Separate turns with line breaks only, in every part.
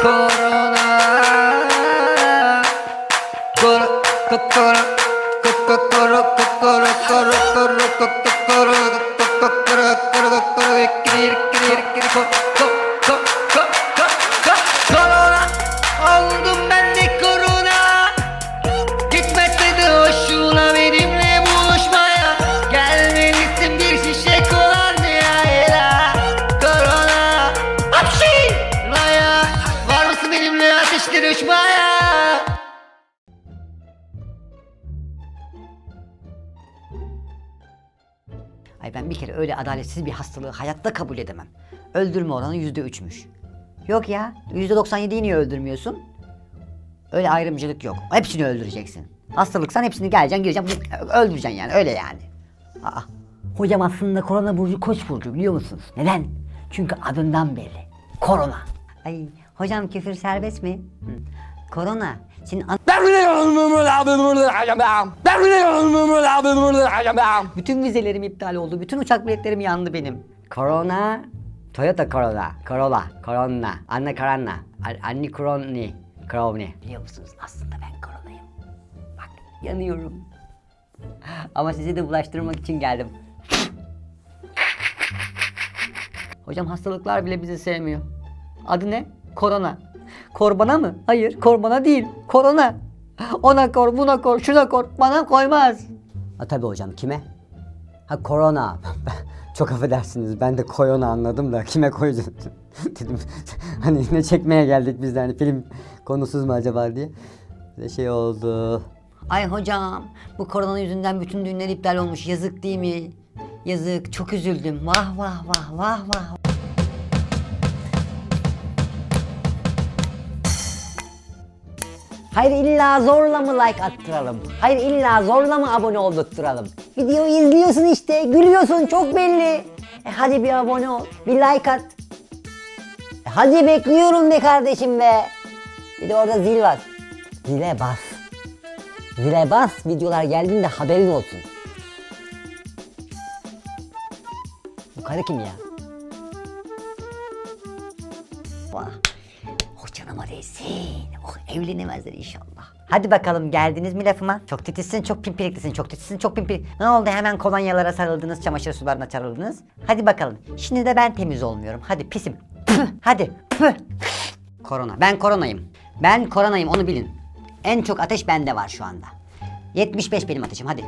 Corona. Öyle adaletsiz bir hastalığı hayatta kabul edemem. Öldürme oranı yüzde üçmüş. Yok ya yüzde 97'yi niye öldürmüyorsun? Öyle ayrımcılık yok. Hepsini öldüreceksin. Hastalıksan hepsini geleceksin gireceksin öldüreceksin yani öyle yani. Aa, hocam aslında korona burcu koç burcu biliyor musunuz? Neden? Çünkü adından belli. Korona. Ay hocam küfür serbest mi? Hı. Korona. An- bütün vizelerim iptal oldu. Bütün uçak biletlerim yandı benim. Korona. Toyota Corolla. Corolla. Corona. Anne Corona. An- Anne Coroni. Coroni. Biliyor musunuz aslında ben koronayım. Bak yanıyorum. Ama sizi de bulaştırmak için geldim. Hocam hastalıklar bile bizi sevmiyor. Adı ne? Korona. Korbana mı? Hayır, korbana değil. Korona. Ona kor, buna kor, şuna kor. Bana koymaz. Ha tabii hocam kime? Ha korona. Çok affedersiniz ben de koyona anladım da kime koyacağız dedim. hani ne çekmeye geldik biz de hani film konusuz mu acaba diye. Bir şey oldu. Ay hocam bu korona yüzünden bütün düğünler iptal olmuş yazık değil mi? Yazık çok üzüldüm vah vah vah vah vah. Hayır illa zorla mı like attıralım? Hayır illa zorla mı abone oldurtturalım? Videoyu izliyorsun işte, gülüyorsun çok belli. E hadi bir abone ol, bir like at. E hadi bekliyorum be kardeşim be. Bir de orada zil var. Zile bas. Zile bas, videolar geldiğinde haberin olsun. Bu karı kim ya? Vah. Değsin. Oh evlenemezler inşallah. Hadi bakalım geldiniz mi lafıma? Çok titizsin, çok pimpiriklisin, çok titizsin, çok pimpir. Ne oldu hemen kolonyalara sarıldınız, çamaşır sularına sarıldınız? Hadi bakalım. Şimdi de ben temiz olmuyorum. Hadi pisim. Püh, hadi. Püh. Korona. Ben koronayım. Ben koronayım onu bilin. En çok ateş bende var şu anda. 75 benim ateşim hadi.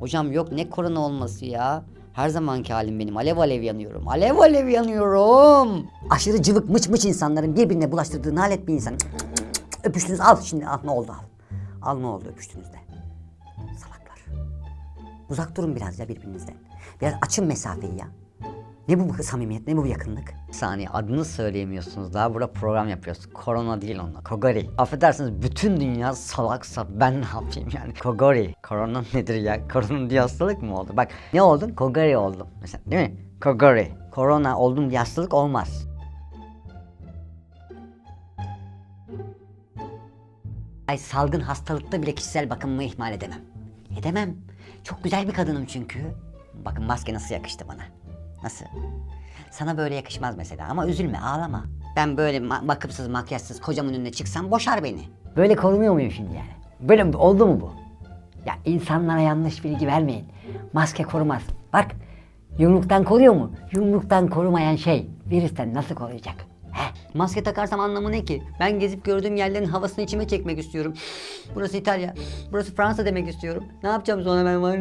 Hocam yok ne korona olması ya. Her zamanki halim benim. Alev alev yanıyorum. Alev alev yanıyorum. Aşırı cıvık mıç mıç insanların birbirine bulaştırdığı nalet bir insan. Öpüştünüz al şimdi al ne oldu al. Al ne oldu öpüştünüz de. Salaklar. Uzak durun biraz ya birbirinizden. Biraz açın mesafeyi ya. Ne bu samimiyet, ne bu yakınlık? Bir saniye adını söyleyemiyorsunuz daha burada program yapıyoruz. Korona değil onlar. Kogori. Affedersiniz bütün dünya salaksa ben ne yapayım yani? Kogori. Korona nedir ya? Korona diye hastalık mı oldu? Bak ne oldun? Kogori oldum. Mesela değil mi? Kogori. Korona oldum diye hastalık olmaz. Ay salgın hastalıkta bile kişisel bakımımı ihmal edemem. Edemem. Çok güzel bir kadınım çünkü. Bakın maske nasıl yakıştı bana. Nasıl? Sana böyle yakışmaz mesela ama üzülme ağlama. Ben böyle ma- bakımsız makyajsız kocamın önüne çıksam boşar beni. Böyle korunuyor muyum şimdi yani? Böyle mi- oldu mu bu? Ya insanlara yanlış bilgi vermeyin. Maske korumaz. Bak yumruktan koruyor mu? Yumruktan korumayan şey virüsten nasıl koruyacak? He? Maske takarsam anlamı ne ki? Ben gezip gördüğüm yerlerin havasını içime çekmek istiyorum. Burası İtalya, burası Fransa demek istiyorum. Ne yapacağım sonra ben var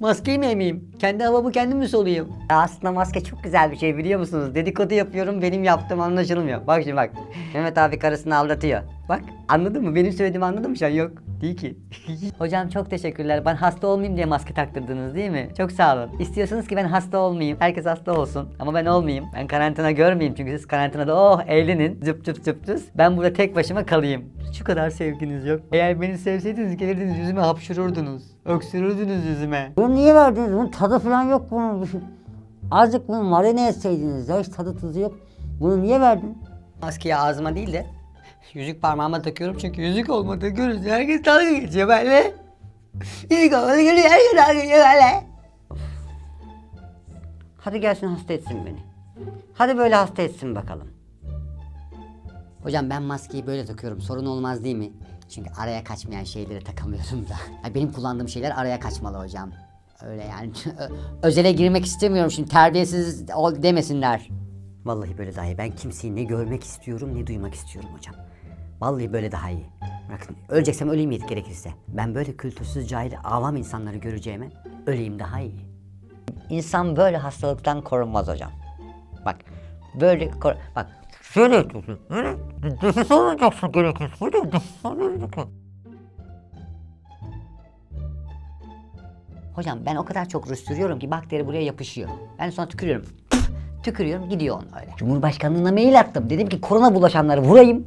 Maskeyi mi emeyim? Kendi havamı kendim mi soluyayım? Ya aslında maske çok güzel bir şey biliyor musunuz? Dedikodu yapıyorum benim yaptığım anlaşılmıyor. Bak şimdi bak. Mehmet abi karısını aldatıyor. Bak anladın mı? Benim söylediğimi anladın mı şu? Yok. Değil ki. Hocam çok teşekkürler. Ben hasta olmayayım diye maske taktırdınız değil mi? Çok sağ olun. İstiyorsunuz ki ben hasta olmayayım. Herkes hasta olsun. Ama ben olmayayım. Ben karantina görmeyeyim. Çünkü siz karantinada oh eğlenin. Zıp zıp zıp zıp. Ben burada tek başıma kalayım. Şu kadar sevginiz yok. Eğer beni sevseydiniz gelirdiniz yüzüme hapşırırdınız. Öksürürdünüz yüzüme.
Bunu niye verdiniz? Bunun tadı falan yok bunun. Azıcık bunu marine etseydiniz ya hiç tadı tuzu yok. Bunu niye verdin?
Maskeyi ağzıma değil de yüzük parmağıma takıyorum çünkü yüzük olmadığı görünce herkes dalga geçiyor böyle. Yüzük olmadığı görünce herkes dalga geçiyor böyle.
Hadi gelsin hasta etsin beni.
Hadi böyle hasta etsin bakalım. Hocam ben maskeyi böyle takıyorum. Sorun olmaz değil mi? Çünkü araya kaçmayan şeyleri takamıyorum da. Benim kullandığım şeyler araya kaçmalı hocam. Öyle yani. Özele girmek istemiyorum şimdi terbiyesiz ol demesinler. Vallahi böyle daha iyi. Ben kimseyi ne görmek istiyorum ne duymak istiyorum hocam. Vallahi böyle daha iyi. Bakın öleceksem öleyim yedik gerekirse. Ben böyle kültürsüz, cahil, avam insanları göreceğime öleyim daha iyi. İnsan böyle hastalıktan korunmaz hocam. Bak böyle bak şöyle yapıyorsun. Böyle nefes alacaksın gerekirse. Böyle nefes alacaksın. Hocam ben o kadar çok ruj sürüyorum ki bakteri buraya yapışıyor. Ben sonra tükürüyorum. Tükürüyorum gidiyor onu öyle. Cumhurbaşkanlığına mail attım. Dedim ki korona bulaşanları vurayım.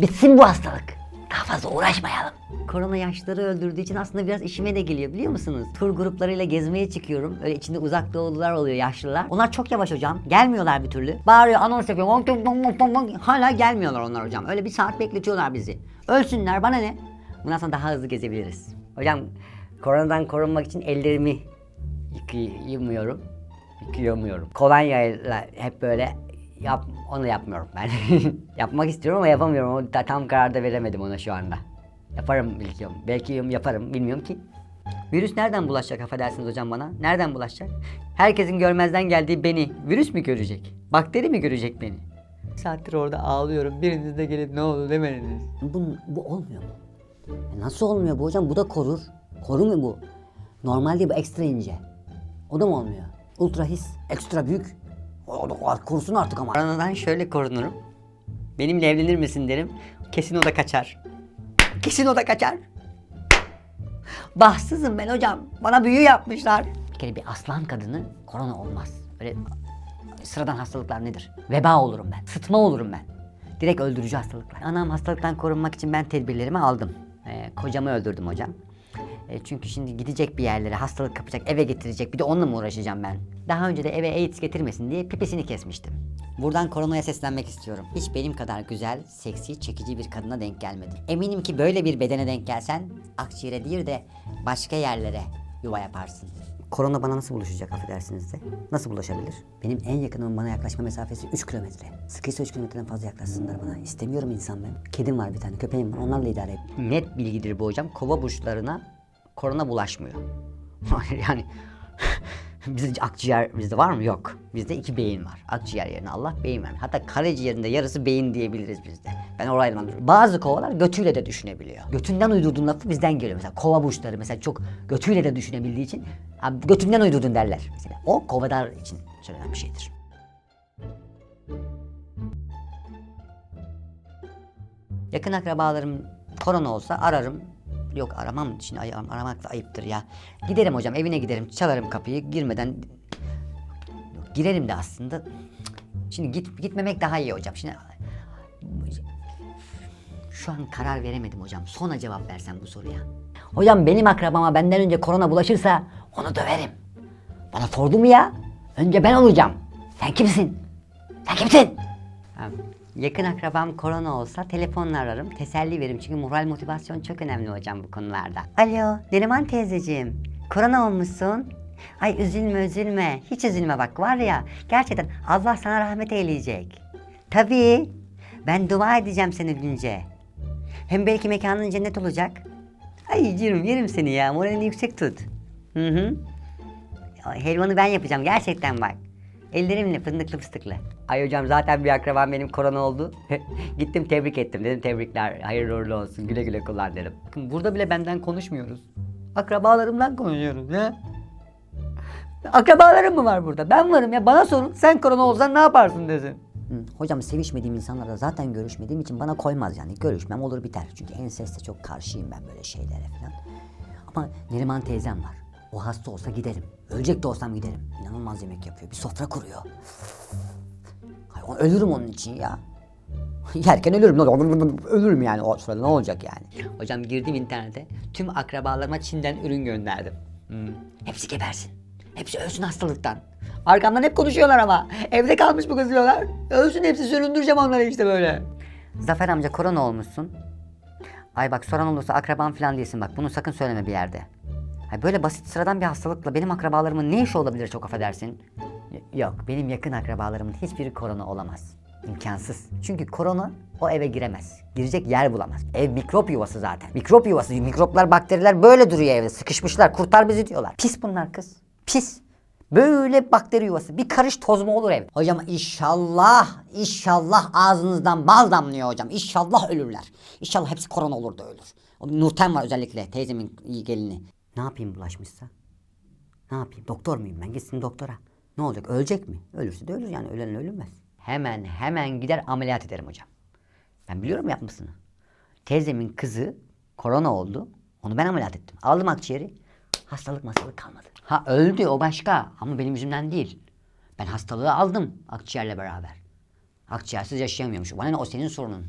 Bitsin bu hastalık. Daha fazla uğraşmayalım. Korona yaşları öldürdüğü için aslında biraz işime de geliyor biliyor musunuz? Tur gruplarıyla gezmeye çıkıyorum. Öyle içinde uzak doğulular oluyor yaşlılar. Onlar çok yavaş hocam. Gelmiyorlar bir türlü. Bağırıyor anons yapıyor. Hala gelmiyorlar onlar hocam. Öyle bir saat bekletiyorlar bizi. Ölsünler bana ne? Bundan sonra daha hızlı gezebiliriz. Hocam koronadan korunmak için ellerimi yıkayamıyorum. Yıkayamıyorum. Kolonyayla hep böyle yap onu yapmıyorum ben. Yapmak istiyorum ama yapamıyorum. O da- tam karar da veremedim ona şu anda. Yaparım bilmiyorum. Belki yaparım bilmiyorum ki. Virüs nereden bulaşacak affedersiniz hocam bana? Nereden bulaşacak? Herkesin görmezden geldiği beni virüs mü görecek? Bakteri mi görecek beni? Saattir orada ağlıyorum. Biriniz de gelip ne oldu demediniz. Bu, bu olmuyor mu? E Nasıl olmuyor bu hocam? Bu da korur. Koru mu bu? Normalde bu ekstra ince. O da mı olmuyor? Ultra his, ekstra büyük. Korusun artık ama. Aradan şöyle korunurum. Benimle evlenir misin derim. Kesin o da kaçar. Kesin o da kaçar. Bahtsızım ben hocam. Bana büyü yapmışlar. Bir kere bir aslan kadını korona olmaz. Öyle sıradan hastalıklar nedir? Veba olurum ben. Sıtma olurum ben. Direkt öldürücü hastalıklar. Anam hastalıktan korunmak için ben tedbirlerimi aldım. Ee, kocamı öldürdüm hocam. E, çünkü şimdi gidecek bir yerlere hastalık kapacak, eve getirecek. Bir de onunla mı uğraşacağım ben? Daha önce de eve AIDS getirmesin diye pipisini kesmiştim. Buradan koronaya seslenmek istiyorum. Hiç benim kadar güzel, seksi, çekici bir kadına denk gelmedi. Eminim ki böyle bir bedene denk gelsen akciğere değil de başka yerlere yuva yaparsın. Korona bana nasıl bulaşacak affedersiniz de? Nasıl bulaşabilir? Benim en yakınımın bana yaklaşma mesafesi 3 kilometre. Sıkıysa 3 kilometreden fazla yaklaşsınlar bana. İstemiyorum insan ben. Kedim var bir tane, köpeğim var. Onlarla idare et. Net bilgidir bu hocam. Kova burçlarına korona bulaşmıyor. yani bizde akciğer bizde var mı? Yok. Bizde iki beyin var. Akciğer yerine Allah beyin vermiş. Hatta karaciğerinde yarısı beyin diyebiliriz bizde. Ben orayla. Bazı kovalar götüyle de düşünebiliyor. Götünden uydurduğun lafı bizden geliyor. Mesela kova burçları mesela çok götüyle de düşünebildiği için götünden uydurdun derler. Mesela o kovadar için söylenen bir şeydir. Yakın akrabalarım korona olsa ararım. Yok aramam şimdi ay- aramak da ayıptır ya. Giderim hocam evine giderim çalarım kapıyı girmeden Yok, girerim de aslında. Şimdi git gitmemek daha iyi hocam. Şimdi şu an karar veremedim hocam. Sonra cevap versem bu soruya. Hocam benim akrabama benden önce korona bulaşırsa onu döverim. Bana sordu mu ya? Önce ben olacağım. Sen kimsin? Sen kimsin? Ha, Yakın akrabam korona olsa telefonla ararım, teselli veririm. Çünkü moral motivasyon çok önemli hocam bu konularda. Alo, Neriman teyzeciğim. Korona olmuşsun. Ay üzülme üzülme. Hiç üzülme bak var ya. Gerçekten Allah sana rahmet eyleyecek. Tabii. Ben dua edeceğim sen ölünce. Hem belki mekanın cennet olacak. Ay canım yerim seni ya. Moralini yüksek tut. Hı hı. Helvanı ben yapacağım gerçekten bak. Ellerimle fındıklı fıstıklı. Ay hocam zaten bir akrabam benim korona oldu. Gittim tebrik ettim. Dedim tebrikler. Hayırlı uğurlu olsun. Güle güle kullan dedim. Burada bile benden konuşmuyoruz. Akrabalarımdan konuşuyoruz ya. Akrabalarım mı var burada? Ben varım ya. Bana sorun. Sen korona olsan ne yaparsın desin. Hocam sevişmediğim insanlarla zaten görüşmediğim için bana koymaz yani. Görüşmem olur biter. Çünkü enseste çok karşıyım ben böyle şeylere falan. Ama Neriman teyzem var. O hasta olsa giderim. Ölecek de olsam giderim. İnanılmaz yemek yapıyor. Bir sofra kuruyor. Ay, o- ölürüm onun için ya. Yerken ölürüm. Ölürüm yani o sırada ne olacak yani. Hocam girdim internete. Tüm akrabalarıma Çin'den ürün gönderdim. Hmm. Hepsi gebersin. Hepsi ölsün hastalıktan. Arkamdan hep konuşuyorlar ama. Evde kalmış bu kız diyorlar. Ölsün hepsi süründüreceğim onları işte böyle. Zafer amca korona olmuşsun. Ay bak soran olursa akraban falan değilsin bak. Bunu sakın söyleme bir yerde. Böyle basit sıradan bir hastalıkla benim akrabalarımın ne işi olabilir çok affedersin. Yok benim yakın akrabalarımın hiçbiri korona olamaz. İmkansız. Çünkü korona o eve giremez. Girecek yer bulamaz. Ev mikrop yuvası zaten. Mikrop yuvası. Mikroplar, bakteriler böyle duruyor evde. Sıkışmışlar. Kurtar bizi diyorlar. Pis bunlar kız. Pis. Böyle bakteri yuvası. Bir karış toz mu olur ev? Hocam inşallah, inşallah ağzınızdan bal damlıyor hocam. İnşallah ölürler. İnşallah hepsi korona olur da ölür. Nurten var özellikle teyzemin gelini. Ne yapayım bulaşmışsa? Ne yapayım? Doktor muyum ben? Gitsin doktora. Ne olacak? Ölecek mi? Ölürse de ölür yani. Ölen ölmez. Hemen hemen gider ameliyat ederim hocam. Ben biliyorum yapmasını. Teyzemin kızı korona oldu. Onu ben ameliyat ettim. Aldım akciğeri. Hastalık masalık kalmadı. Ha öldü o başka ama benim yüzümden değil. Ben hastalığı aldım akciğerle beraber. Akciğersiz yaşayamıyormuş. Bana ne o senin sorunun.